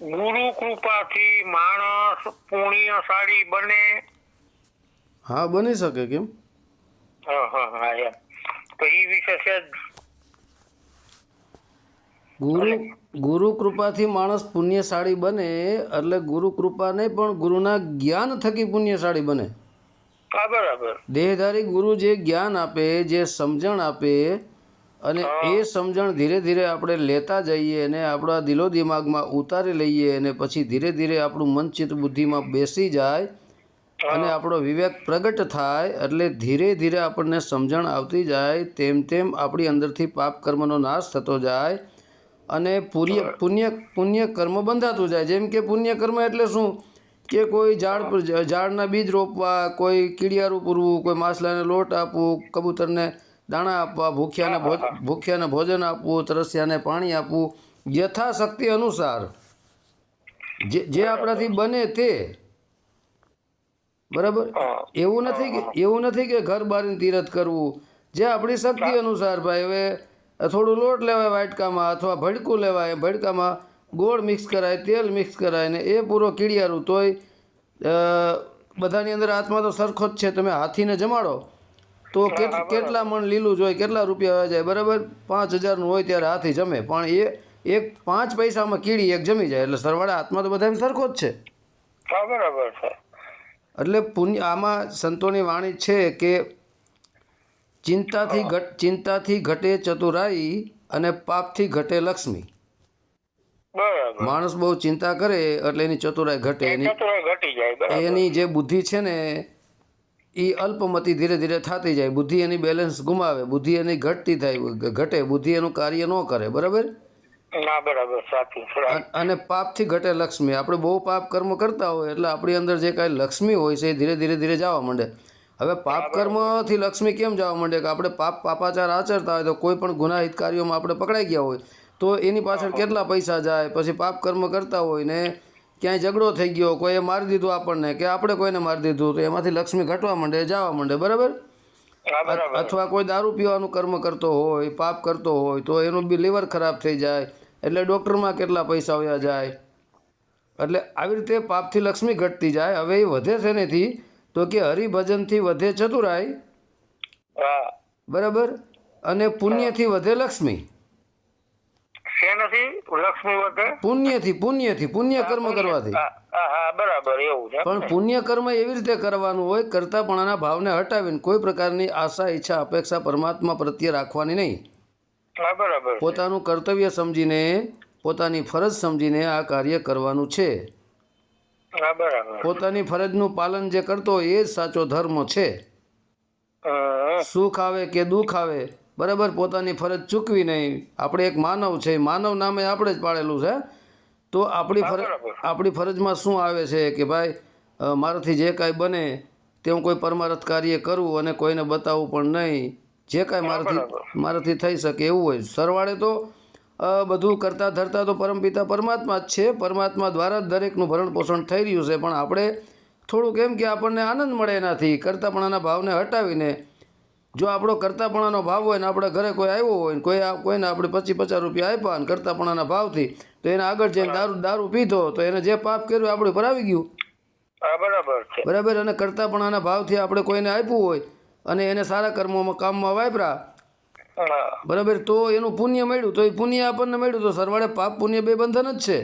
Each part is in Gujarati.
ગુરુ કૃપાથી માણસ પુણ્યશાળી બને. હા બની શકે કેમ? હા હા હા તો એ વિશે છે ગુરુ ગુરુ કૃપાથી માણસ પુણ્યશાળી બને એટલે ગુરુ કૃપા નહીં પણ ગુરુના જ્ઞાન થકી પુણ્યશાળી બને. બરાબર. દેહધારી ગુરુ જે જ્ઞાન આપે જે સમજણ આપે અને એ સમજણ ધીરે ધીરે આપણે લેતા જઈએ અને આપણા દિલો દિમાગમાં ઉતારી લઈએ અને પછી ધીરે ધીરે આપણું મન ચિત્ત બુદ્ધિમાં બેસી જાય અને આપણો વિવેક પ્રગટ થાય એટલે ધીરે ધીરે આપણને સમજણ આવતી જાય તેમ તેમ આપણી અંદરથી પાપ કર્મનો નાશ થતો જાય અને પુણ્ય પુણ્ય પુણ્ય કર્મ બંધાતું જાય. જેમ કે પુણ્ય કર્મ એટલે શું? કે કોઈ ઝાડ ઝાડના બીજ રોપવા કોઈ કીડિયારું પૂરવું કોઈ માછલાને લોટ આપવું કબૂતરને દાણા આપવા ભૂખ્યાને ભૂખ્યાને ભોજન આપવું તરસ્યાને પાણી આપવું યથાશક્તિ અનુસાર. જે જે આપણાથી બને તે. બરાબર? એવું નથી કે એવું નથી કે ઘર બારીને તીરથ કરવું. જે આપણી શક્તિ અનુસાર ભાઈ હવે થોડું લોટ લેવાય વાટકામાં અથવા ભડકું લેવાય ભડકામાં ગોળ મિક્સ કરાય તેલ મિક્સ કરાય ને એ પૂરો કીડિયારું તોય બધાની અંદર આત્મા તો સરખો જ છે. તમે હાથીને જમાડો. તો કેટ કેટલા મણ લીલું જોઈએ? કેટલા રૂપિયા આવે જાય? બરાબર? પાંચ હજારનું હોય ત્યારે હાથી જમે. પણ એ એક પાંચ પૈસામાં કીડી એક જમી જાય. એટલે સરવાળા આત્મા તો બધા સરખો જ છે. બરાબર છે. એટલે પુણ્ય આમાં સંતોની વાણી છે કે ચિંતાથી ઘટ ચિંતાથી ઘટે ચતુરાઈ અને પાપથી ઘટે લક્ષ્મી. માણસ બહુ ચિંતા કરે એટલે એની ચતુરાઈ ઘટે. એની એની જે બુદ્ધિ છે ને એ અલ્પમતી ધીરે ધીરે થતી જાય. બુદ્ધિ એની બેલેન્સ ગુમાવે. બુદ્ધિ એની ઘટતી થાય ઘટે. બુદ્ધિ એનું કાર્ય ન કરે. બરાબર? અને પાપથી ઘટે લક્ષ્મી. આપણે બહુ પાપ કર્મ કરતા હોય એટલે આપણી અંદર જે કાંઈ લક્ષ્મી હોય છે એ ધીરે ધીરે ધીરે જવા માંડે. હવે પાપ કર્મથી લક્ષ્મી કેમ જવા માંડે? કે આપણે પાપ પાપાચાર આચરતા હોય તો કોઈ પણ ગુનાહિત કાર્યોમાં આપણે પકડાઈ ગયા હોય. તો એની પાછળ કેટલા પૈસા જાય? પછી પાપ કર્મ કરતા હોય ને ક્યાંય ઝઘડો થઈ ગયો કોઈએ મારી દીધું આપણને કે આપણે કોઈને મારી દીધું તો એમાંથી લક્ષ્મી ઘટવા માંડે જવા માંડે બરાબર? અથવા કોઈ દારૂ પીવાનું કર્મ કરતો હોય પાપ કરતો હોય તો એનું બી લીવર ખરાબ થઈ જાય એટલે ડૉક્ટરમાં કેટલા પૈસા વયા જાય? એટલે આવી રીતે પાપથી લક્ષ્મી ઘટતી જાય હવે એ વધે છે નથી તો કે હરિભજનથી વધે ચતુરાય હા. બરાબર? અને પુણ્યથી વધે લક્ષ્મી. શેનાથી લક્ષ્મી વર્તે પુણ્યથી પુણ્યથી પુણ્ય કર્મ કરવાથી. બરાબર એવું છે. પણ પુણ્ય કર્મ એવી રીતે કરવાનું હોય કરતાપણાના ભાવને હટાવીને કોઈ પ્રકારની આશા ઈચ્છા અપેક્ષા પરમાત્મા પ્રત્યે રાખવાની નહીં. બરાબર પોતાનું કર્તવ્ય સમજીને પોતાની ફરજ સમજીને આ કાર્ય કરવાનું છે. પોતાની ફરજનું પાલન જે કરતો હોય એ જ સાચો ધર્મ છે. સુખ આવે કે દુઃખ આવે બરાબર પોતાની ફરજ ચૂકવી નહીં. આપણે એક માનવ છે માનવ નામે આપણે જ પાડેલું છે. તો આપણી ફરજ આપણી ફરજમાં શું આવે છે કે ભાઈ મારાથી જે કાંઈ બને તે હું કોઈ પરમારથ કાર્ય કરું અને કોઈને બતાવવું પણ નહીં. જે કાંઈ મારાથી મારાથી થઈ શકે એવું હોય. સરવાળે તો બધું કરતાં ધરતા તો પરમપિતા પરમાત્મા જ છે. પરમાત્મા દ્વારા જ દરેકનું ભરણ પોષણ થઈ રહ્યું છે. પણ આપણે થોડુંક એમ કે આપણને આનંદ મળે એનાથી. કરતાં પણ આના ભાવને હટાવીને જો આપણો કરતાપણાનો ભાવ હોય ને આપણે ઘરે કોઈ આવ્યો હોય ને કોઈ કોઈને આપણે પચીસ પચાસ રૂપિયા આપ્યા ને કરતાપણાના ભાવથી તો એને આગળ જઈને દારૂ દારૂ પીધો તો એને જે પાપ કર્યું આપણે પર આવી ગયું. બરાબર બરાબર? અને કરતાપણાના ભાવથી આપણે કોઈને આપ્યું હોય અને એને સારા કર્મોમાં કામમાં વાપરા બરાબર? તો એનું પુણ્ય મળ્યું તો એ પુણ્ય આપણને મળ્યું તો સરવાળે પાપ પુણ્ય બે બંધન જ છે.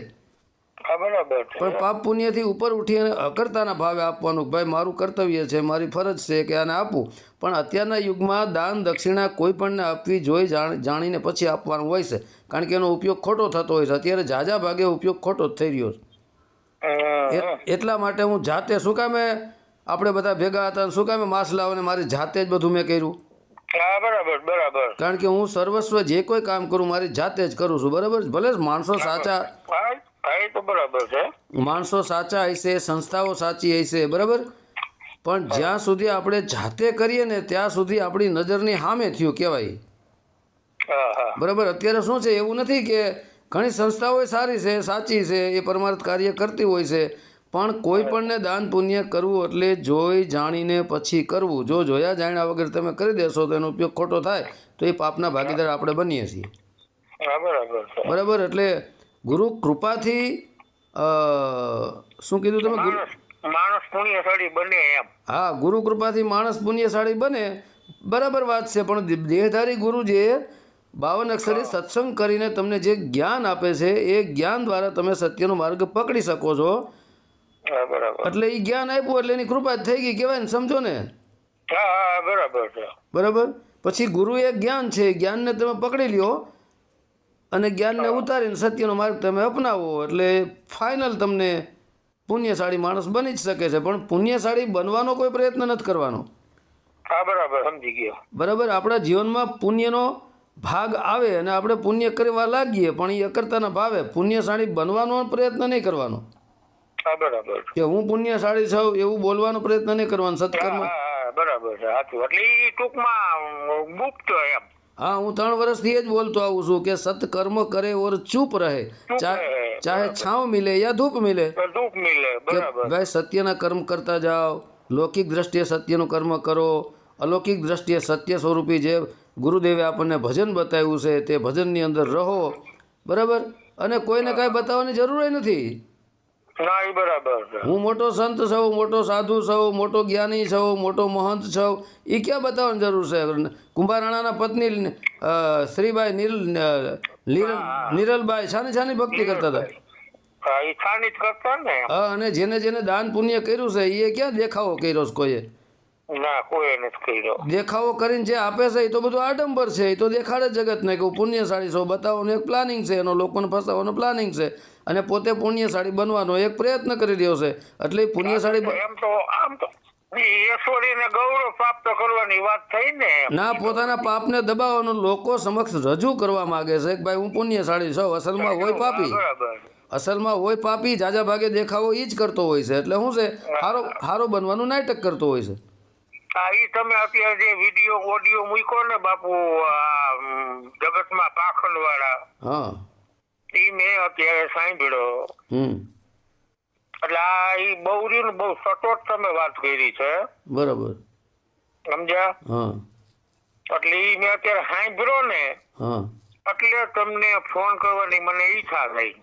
બરાબર છે. પણ પાપ પુણ્યથી ઉપર ઉઠી અને અકર્તાના ભાવે આપવાનું. ભાઈ મારું કર્તવ્ય છે મારી ફરજ છે કે આને આપું. પણ અત્યારના યુગમાં દાન દક્ષિણા કોઈ પણને આપવી જોઈ જાણીને પછી આપવાનું હોય છે. કારણ કે એનો ઉપયોગ ખોટો થતો હોય છે. અત્યારે ઝાઝા ભાગે ઉપયોગ ખોટો જ થઈ રહ્યો છે. એટલા માટે હું જાતે શું કામે આપણે બધા ભેગા હતા શું કામે માસ લાવને મારી જાતે જ બધું મેં કર્યું? બરાબર બરાબર. કારણ કે હું સર્વસ્વ જે કોઈ કામ કરું મારી જાતે જ કરું છું. બરાબર? ભલે માણસો સાચા એ તો બરાબર છે. માણસો સાચા હશે સંસ્થાઓ સાચી હશે બરાબર? પણ જ્યાં સુધી આપણે જાતે કરીએ ને ત્યાં સુધી આપણી નજરની સામે થયું કહેવાય. બરાબર? અત્યારે શું છે એવું નથી કે ઘણી સંસ્થાઓ સારી છે સાચી છે એ પરમાર્થ કાર્ય કરતી હોય છે. પણ કોઈ પણને દાન પુણ્ય કરવું એટલે જોઈ જાણીને પછી કરવું. જો જોયા જાણ્યા વગર તમે કરી દેશો તો એનો ઉપયોગ ખોટો થાય તો એ પાપના ભાગીદાર આપણે બનીએ છીએ. બરાબર? એટલે ગુરુ કૃપાથી શું કીધું તમે? માણસ પુણ્યશાળી બને એમ. હા ગુરુ કૃપાથી માણસ પુણ્યશાળી બને. બરાબર વાત છે પણ દેહધારી ગુરુ જે બાવન અક્ષરી સત્સંગ કરીને તમને જે જ્ઞાન આપે છે એ જ્ઞાન દ્વારા તમે સત્યનો માર્ગ પકડી શકો છો. બરાબર. એટલે એ જ્ઞાન આપ્યું એટલે એની કૃપા થઈ ગઈ કહેવાય ને સમજો ને? બરાબર બરાબર? પછી ગુરુ એ જ્ઞાન છે જ્ઞાનને તમે પકડી લ્યો અને જ્ઞાનને ઉતારીને સત્યનો માર્ગ તમે અપનાવો એટલે ફાઇનલ તમને પુણ્યશાળી માણસ બની જ શકે છે. પણ પુણ્યશાળી બનવાનો કોઈ પ્રયત્ન નથી કરવાનો. હા બરાબર સમજી ગયો. બરાબર? આપણા જીવનમાં પુણ્યનો ભાગ આવે અને આપણે પુણ્ય કરવા લાગીએ પણ એ અકર્તાના ભાવે. પુણ્યશાળી બનવાનો પ્રયત્ન નહીં કરવાનો. હા બરાબર. કે હું પુણ્યશાળી છું એવું બોલવાનો પ્રયત્ન નહીં કરવાનો સત્કર્મ. બરાબર એટલે ટૂંકમાં ગુપ્ત એમ. હા હું ત્રણ વર્ષથી એ જ બોલતો આવું છું કે સત્કર્મ કરે ઓર ચૂપ રહે. ચાહે છાંવ મિલે યા ધૂપ મિલે. ધૂપ મિલે બરાબર. ભાઈ સત્યના કર્મ કરતા જાઓ લૌકિક દ્રષ્ટિએ સત્યનું કર્મ કરો અલૌકિક દ્રષ્ટિએ સત્ય સ્વરૂપી જે ગુરુદેવે આપણને ભજન બતાવ્યું છે તે ભજનની અંદર રહો બરાબર? અને કોઈને કાંઈ બતાવવાની જરૂર નથી. ના બરાબર હું મોટો સંત સૌ મોટો સાધુ સૌ મોટો જ્ઞાની સૌ મોટો મહંત સૌ એ ક્યાં બતાવવાની જરૂર છે? કુંભારાણાના પત્ની શ્રીભાઈ શ્રીબાઈ નિરલ નિરલબાઈ છાની છાની ભક્તિ કરતા હતા? હા ને. અને જેને જેને દાન પુણ્ય કર્યું છે એ ક્યાં દેખાવો કર્યો છે કોઈએ? ના દેખાવો કરીને જે આપે છે એ તો બધું આડંબર છે. એ તો દેખાડે જ જગતને કે પુણ્યશાળી છો. બતાવવાનું એક પ્લાનિંગ છે એનો લોકોને ફસાવવાનો પ્લાનિંગ છે. અને પોતે પુણ્યશાળી બનવાનો એક પ્રયત્ન કરી રહ્યો છે. એટલે પુણ્યશાળી એમ તો આમ તો ઈશ્વરીને ગૌરવ પ્રાપ્ત કરવાની વાત થઈ ને ના પોતાના પાપને દબાવવાનું લોકો સમક્ષ રજૂ કરવા માંગે છે કે ભાઈ હું પુણ્યશાળી છું અસલમાં હોય પાપી. અસલમાં હોય પાપી જાજા ભાગે દેખાવો એ જ કરતો હોય છે. એટલે શું છે હારો હારો બનવાનું નાટક કરતો હોય છે. હા ઈ તમે અત્યારે જે વીડિયો ઓડિયો મૂક્યો ને બાપુ જગતમાં પાખંડ વાળા હા. ઈ મેં અત્યારે સાંભળ્યો. એટલે આ એ બહુ રહ્યું ને બહુ સચોટ તમે વાત કરી છે. બરાબર. સમજ્યા? એટલે એ મેં અત્યારે સાંભળ્યો ને એટલે તમને ફોન કરવાની મને ઈચ્છા થઈ.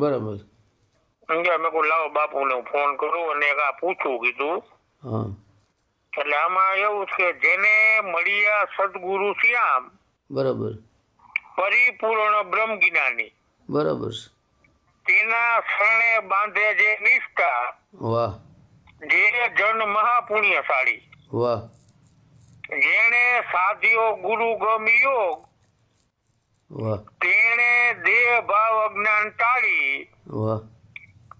બરાબર. સમજ્યા? મેં કહું લાવો બાપુને ફોન કરું અને એક આ પૂછું કીધું. એટલે આમાં એવું છે જેને મળ્યા સદગુરુ શ્યામ બરાબર. પરિપૂર્ણ બ્રહ્મ જ્ઞાની બરાબર છે. તેના શરણે બાંધે જે નિષ્ઠા વાહ. જે જન મહાપુણ્યશાળી વાહ. જેણે સાધ્યો ગુરુ ગમ યોગ વાહ. તેણે દેહ ભાવ અજ્ઞાન ટાળી વાહ.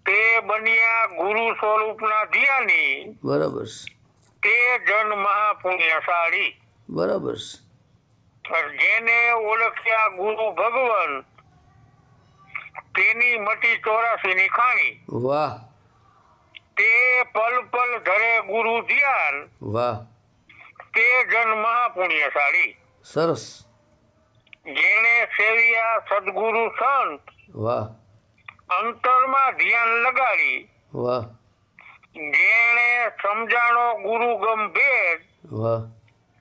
તે બન્યા ગુરુ સ્વરૂપના ધ્યાની બરાબર છે. તે જન મહાપુણ્યશાળી. બરાબર છે. જેને ઓળખ્યા ગુરુ ભગવાન તેની મટી ચોરાસી ની ખાણી. વાહ. તે પલ પલ ધરે ગુરુ ધ્યાન. વાહ. તે જન મહાપુણ્યશાળી. સરસ. જેણે સેવ્યા સદગુરુ સંત વાહ. અંતરમાં ધ્યાન લગાડી. વાહ. જેણે સમજાણો ગુરુ ગંભીર વાહ.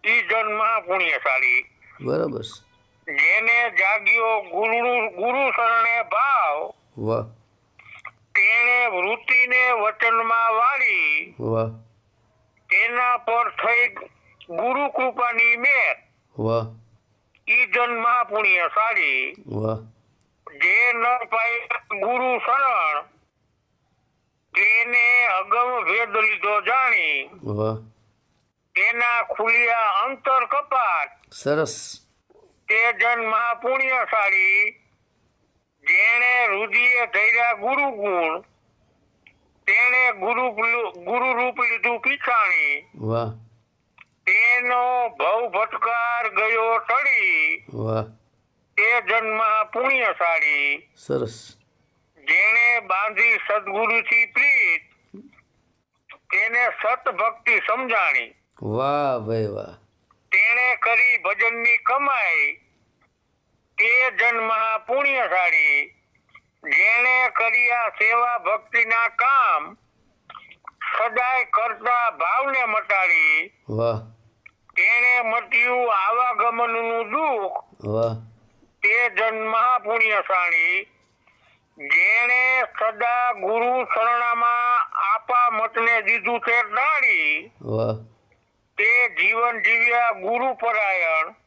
ઈ જન મહાપુણ્યશાળી. બરાબર. જેને જાગ્યો ગુરુ ગુરુ શરણે ભાવ વાહ તેણે વૃત્તિને વચનમાં વાળી વાહ તેના પર થઈ ગુરુ કૃપાની મેર વાહ ઈ જન મહાપુણ્યશાળી વાહ જે ન પાય ગુરુ શરણ તેને અગમ ભેદ લીધો જાણી વાહ તેના ખુલ્યા અંતર કપાટ સરસ. તે જન મહાપુણ્યશાળી જેણે રુધિએ ધૈર્યા ગુરુ ગુણ તેણે ગુરુ ગુરુ રૂપ લીધું પીછાણી. વાહ. તેનો ભવ ભટકાર ગયો ટળી. વાહ. તે જન્મ પુણ્યશાળી સરસ. જેણે બાંધી સદગુરુથી પ્રીત તેને સત ભક્તિ સમજાણી. વાહ ભાઈ વાહ. તેણે કરી ભજનની કમાઈ. તે જન પુણ્યશાળી. જેણે કર્યા સેવા ભક્તિના કામ સદાય કરતા ભાવને મટાડી. વાહ. તેણે મટ્યું આવાગમનનું દુઃખ. વાહ. તે જન મહાપુણ્યશાળી જેણે સદા ગુરુ શરણામાં આપા મતને દીધું છે ડાળી. તે જીવન જીવ્યા ગુરુ પરાયણ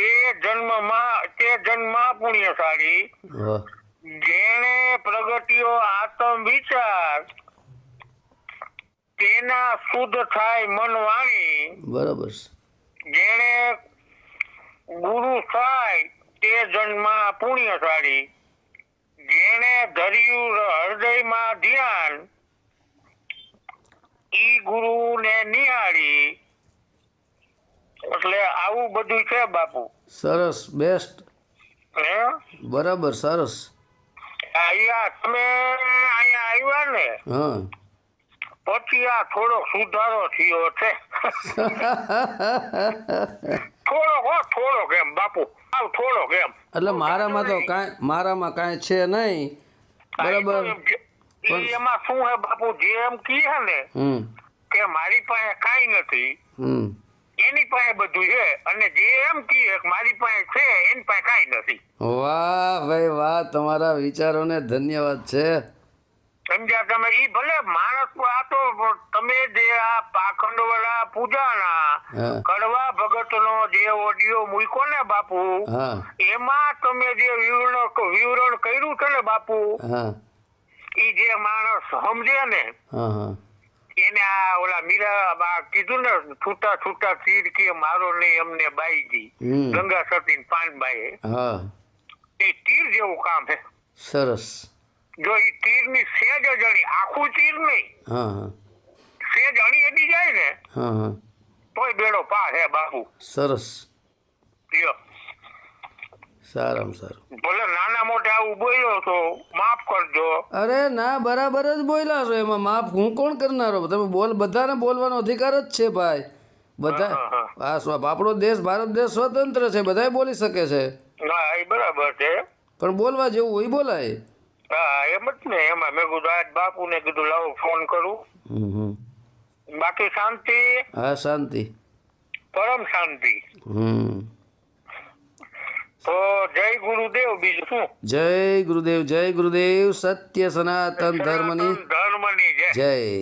તે જન્મમાં તે જન્મા પુણ્યશાળી જેણે પ્રગટ્યો આત્મ વિચાર તેના શુદ્ધ થાય મન વાણી બરાબર જેણે ગુરુ થાય તે જન્મમાં પુણ્યશાળી જેણે ધર્યું હૃદયમાં ધ્યાન ઈ ગુરુને નિહાળી એટલે આવું બધું છે બાપુ. સરસ બેસ્ટ હે? બરાબર સરસ. અહીંયા તમે અહીંયા આવ્યા ને હા. પછી આ થોડો સુધારો થયો છે. થોડો હો થોડોક એમ બાપુ. આવ થોડોક એમ. એટલે મારામાં તો કાંઈ મારામાં કાંઈ છે નહીં. બરાબર. એમાં શું હે બાપુ? જે એમ કી હે ને કે મારી પાસે કાંઈ નથી. હમ. એની પાસે બધું છે. અને જે એમ કી મારી પાસે છે એની પાસે કાંઈ નથી. વાહ ભાઈ વાહ તમારા વિચારોને ધન્યવાદ છે. સમજ્યા તમે? ઈ ભલે માણસ આ તો તમે જે આ પાખંડ વાળા પૂજાના કડવા ભગત નો જે ઓડિયો મૂક્યો ને બાપુ એમાં તમે જે વિવરણ વિવરણ કર્યું છે ને બાપુ ઈ જે માણસ સમજે ને હા હા. એને આ ઓલા મીરા કીધું ને છૂટા છૂટા તીર કે મારો નહીં અમને બાઈજી ગંગા સતી પાનબાઈ એ તીર જેવું કામ છે. સરસ. જો એ તીરની સેજ જ અણી આખું તીર નહીં. સેજ અણી અડી જાય ને તોય બેડો પાર હે બાપુ. સરસ. લ્યો. સારામાં સારું. ભલે નાના મોટા આવું બોલ્યો તો માફ કરજો. અરે ના બરાબર જ બોલ્યા છો એમાં. માફ હું કોણ કરનારો? તમે બોલ બધાને બોલવાનો અધિકાર જ છે ભાઈ. બધા હા, આપણો દેશ ભારત દેશ સ્વતંત્ર છે બધાય બોલી શકે છે. ના એ બરાબર છે. પણ બોલવા જેવું હોય બોલાય. હા એમ જ ને એમાં મેં કીધું આજ બાપુ ને કીધું લાવો ફોન કરું. બાકી શાંતિ. હા શાંતિ. પરમ શાંતિ. હમ. તો જય ગુરુદેવ બીજું શું? જય ગુરુદેવ જય ગુરુદેવ સત્ય સનાતન ધર્મની ધર્મની જય. જય.